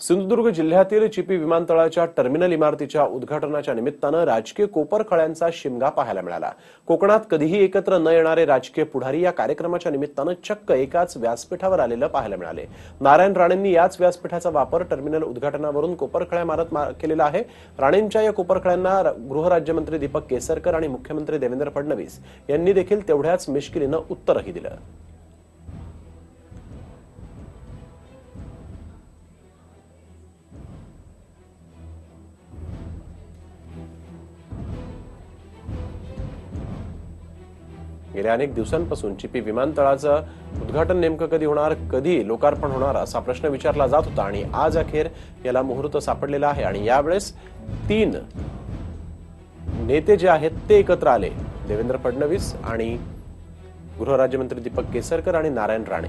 सिंधुदुर्ग जिल्ह्यातील चिपी विमानतळाच्या टर्मिनल इमारतीच्या उद्घाटनाच्या निमित्तानं राजकीय कोपरखळ्यांचा शिमगा पाहायला मिळाला. कोकणात कधीही एकत्र न येणारे राजकीय पुढारी या कार्यक्रमाच्या निमित्तानं चक्क एकाच व्यासपीठावर आलेलं पाहायला मिळाले. नारायण राणेंनी याच व्यासपीठाचा वापर टर्मिनल उद्घाटनावरून कोपरखळ्या मारत केलेला आहे. राणेंच्या या कोपरखळ्यांना गृहराज्यमंत्री दीपक केसरकर आणि मुख्यमंत्री देवेंद्र फडणवीस यांनी देखील तेवढ्याच मिश्किलीनं उत्तरही दिलं. गेल्या अनेक दिवसांपासून चिपी विमानतळाचं उद्घाटन नेमकं कधी होणार कधी लोकार्पण होणार असा प्रश्न विचारला जात होता आणि आज अखेर याला मुहूर्त सापडलेला आहे आणि यावेळेस तीन नेते जे आहेत ते एकत्र आले देवेंद्र फडणवीस आणि गृहराज्यमंत्री दीपक केसरकर आणि नारायण राणे.